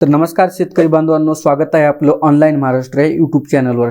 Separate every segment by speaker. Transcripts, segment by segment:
Speaker 1: तर नमस्कार शेतकरी बांधवांनो स्वागत आहे आपलं ऑनलाईन महाराष्ट्र या यूट्यूब चॅनलवर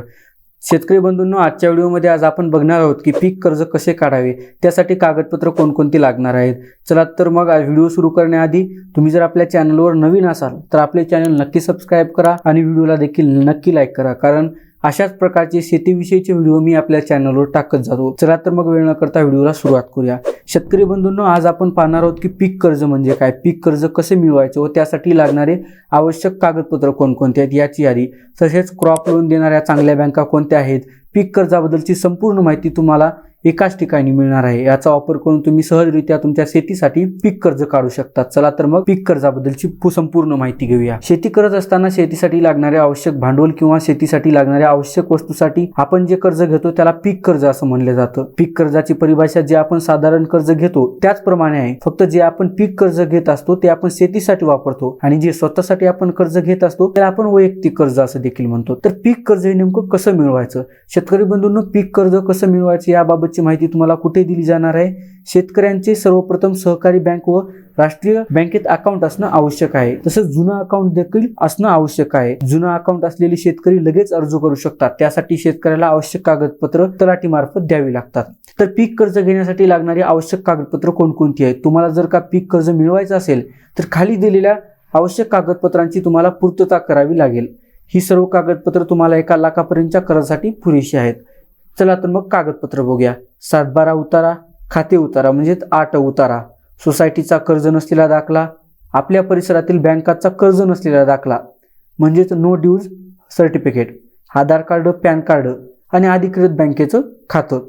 Speaker 1: शेतकरी बंधूंनो आजच्या व्हिडिओमध्ये आज आपण बघणार आहोत की पीक कर्ज कसे काढावे त्यासाठी कागदपत्र कोणकोणती लागणार आहेत. चला तर मग आज व्हिडिओ सुरू करण्याआधी तुम्ही जर आपल्या चॅनलवर नवीन असाल तर आपले चॅनल नक्की सबस्क्राईब करा आणि व्हिडिओला देखील नक्की लाईक करा. कारण अशाच प्रकारचे शेतीविषयीचे व्हिडिओ मी आपल्या चॅनलवर टाकत जातो. चला तर मग वेळ न करता व्हिडिओला सुरुवात करूया. शेतकरी बंधूंनो आज आपण पाहणार आहोत की पीक कर्ज म्हणजे काय? पीक कर्ज कसे मिळवायचे व त्यासाठी लागणारे आवश्यक कागदपत्र कोणकोणते आहेत याची यादी. तसेच क्रॉप लोन देणाऱ्या चांगल्या बँका कोणत्या आहेत? पीक कर्जाबद्दलची संपूर्ण माहिती तुम्हाला एकाच ठिकाणी मिळणार आहे. याचा वापर करून तुम्ही सहजरित्या तुमच्या शेतीसाठी पीक कर्ज काढू शकता. चला तर मग पीक कर्जाबद्दलची संपूर्ण माहिती घेऊया. शेती करत असताना शेतीसाठी लागणारे आवश्यक भांडवल किंवा शेतीसाठी लागणाऱ्या आवश्यक वस्तूसाठी आपण जे कर्ज घेतो त्याला पीक कर्ज असं म्हणलं जातं. पीक कर्जाची परिभाषा जे आपण साधारण कर्ज घेतो त्याचप्रमाणे आहे. फक्त जे आपण पीक कर्ज घेत असतो ते आपण शेतीसाठी वापरतो आणि जे स्वतःसाठी आपण कर्ज घेत असतो त्याला आपण वैयक्तिक कर्ज असं देखील म्हणतो. तर पीक कर्ज हे नेमकं कसं मिळवायचं? शेतकरी बंधूंना पीक कर्ज कसं मिळवायचं याबाबतची माहिती तुम्हाला कुठे दिली जाणार आहे? शेतकऱ्यांचे सर्वप्रथम सहकारी बँक व राष्ट्रीय बँकेत अकाउंट असणं आवश्यक आहे. तसंच जुनं अकाउंट देखील असणं आवश्यक आहे. जुनं अकाउंट असलेले शेतकरी लगेच अर्ज करू शकतात. त्यासाठी शेतकऱ्याला आवश्यक कागदपत्र तलाठी मार्फत द्यावी लागतात. तर पीक कर्ज घेण्यासाठी लागणारी आवश्यक कागदपत्र कोणकोणती आहेत? तुम्हाला जर का पीक कर्ज मिळवायचं असेल तर खाली दिलेल्या आवश्यक कागदपत्रांची तुम्हाला पूर्तता करावी लागेल. ही सर्व कागदपत्र तुम्हाला एका लाखापर्यंतच्या कर्जासाठी पुरेशी आहेत. चला तर मग कागदपत्र बघूया. सातबारा उतारा खाते उतारा म्हणजेच आठ उतारा. सोसायटीचा कर्ज नसलेला दाखला आपल्या परिसरातील बँकाचा कर्ज नसलेला दाखला म्हणजेच no dues certificate Aadhaar card PAN card आणि अधिकृत बँकेचं खातं.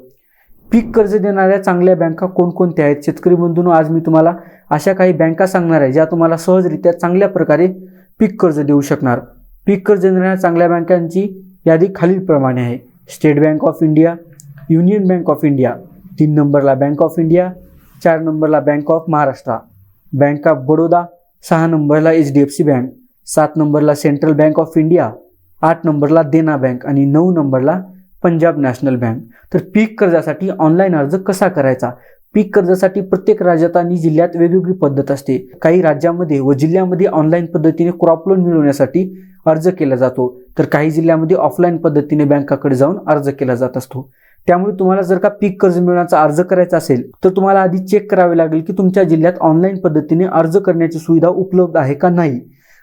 Speaker 1: पीक कर्ज देणाऱ्या चांगल्या बँका कोणकोणत्या आहेत? शेतकरी बंधूंनो आज मी तुम्हाला अशा काही बँका सांगणार आहे ज्या तुम्हाला सहजरित्या चांगल्या प्रकारे पीक कर्ज देऊ शकणार. पीक कर्ज देणाऱ्या चांगल्या बँकांची यादी खालीलप्रमाणे आहे. State Bank of India Union Bank of India. तीन नंबरला बँक ऑफ इंडिया चार नंबरला Bank of Maharashtra. Bank of Baroda सहा नंबरला H D F C bank. सात नंबरला सेंट्रल बँक ऑफ इंडिया आठ नंबरला देना बँक आणि नऊ नंबरला पंजाब नॅशनल बँक. तर पीक कर्जासाठी ऑनलाईन अर्ज कसा करायचा? पीक कर्जासाठी प्रत्येक राज्यात आणि जिल्ह्यात वेगवेगळी पद्धत असते. काही राज्यामध्ये व जिल्ह्यामध्ये ऑनलाईन पद्धतीने क्रॉप लोन मिळवण्यासाठी अर्ज केला जातो. तर काही जिल्ह्यामध्ये ऑफलाईन पद्धतीने बँकाकडे जाऊन अर्ज केला जात असतो. त्यामुळे तुम्हाला जर का पीक कर्ज मिळवण्याचा अर्ज करायचा असेल तर तुम्हाला आधी चेक करावे लागेल की तुमच्या जिल्ह्यात ऑनलाईन पद्धतीने अर्ज करण्याची सुविधा उपलब्ध आहे का नाही.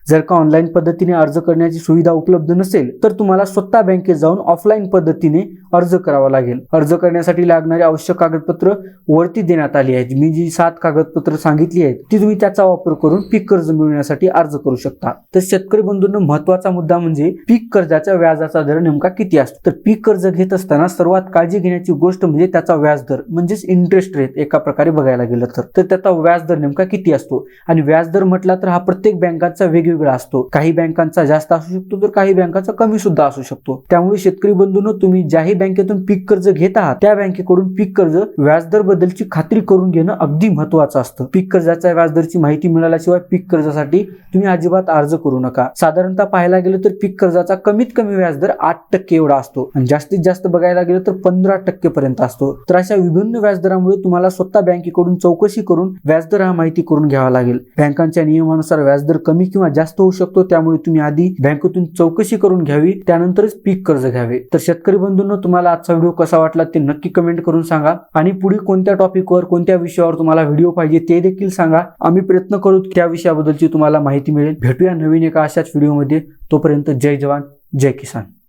Speaker 1: जर का ऑनलाईन पद्धतीने अर्ज करण्याची सुविधा उपलब्ध नसेल तर तुम्हाला स्वतः बँकेत जाऊन ऑफलाईन पद्धतीने अर्ज करावा लागेल. अर्ज करण्यासाठी लागणारी आवश्यक कागदपत्र वरती देण्यात आली आहेत. मी जी सात कागदपत्र सांगितली आहेत ती तुम्ही त्याचा वापर करून पीक कर्ज मिळवण्यासाठी अर्ज करू शकता. तर शेतकरी बंधूंना महत्त्वाचा मुद्दा म्हणजे पीक कर्जाच्या व्याजाचा दर नेमका किती असतो? तर पीक कर्ज घेत असताना सर्वात काळजी घेण्याची गोष्ट म्हणजे त्याचा व्याज दर म्हणजेच इंटरेस्ट रेट एका प्रकारे बघायला गेलं तर. तर त्याचा व्याज दर नेमका किती असतो? आणि व्याज दर म्हटला तर हा प्रत्येक बँकाचा वेगवेगळा असतो. काही बँकांचा जास्त असू शकतो तर काही बँकांचा कमी सुद्धा असू शकतो. त्यामुळे शेतकरी बंधूंनो तुम्ही ज्याही बँकेतून पीक कर्ज घेत आहात त्या बँकेकडून पीक कर्ज व्याजदर बद्दलची खात्री करून घेणं अगदी महत्वाचं असतं. पीक कर्जाच्या व्याजदरची माहिती मिळाल्याशिवाय पीक कर्जासाठी तुम्ही अजिबात अर्ज करू नका. साधारणतः पाहायला गेलं तर पीक कर्जाचा कमीत कमी व्याजदर आठ टक्के एवढा असतो आणि जास्तीत जास्त बघायला गेलं तर पंधरा टक्के पर्यंत असतो. तर अशा विभिन्न व्याजदरामुळे तुम्हाला स्वतः बँकेकडून चौकशी करून व्याजदर हा माहिती करून घ्यावा लागेल. बँकांच्या नियमानुसार व्याजदर कमी किंवा जास्त जास्त होऊ शकतो त्यामुळे तुम्ही आधी बँकेतून चौकशी करून घ्यावी त्यानंतरच पीक कर्ज घ्यावे. तर शेतकरी बंधूंनो तुम्हाला आजचा व्हिडिओ कसा वाटला ते नक्की कमेंट करून सांगा. आणि पुढे कोणत्या टॉपिकवर कोणत्या विषयावर तुम्हाला व्हिडिओ पाहिजे ते देखील सांगा. आम्ही प्रयत्न करू त्या विषयाबद्दलची तुम्हाला माहिती मिळेल. भेटूया नवीन एका अशाच व्हिडिओमध्ये तोपर्यंत जय जवान जय किसान.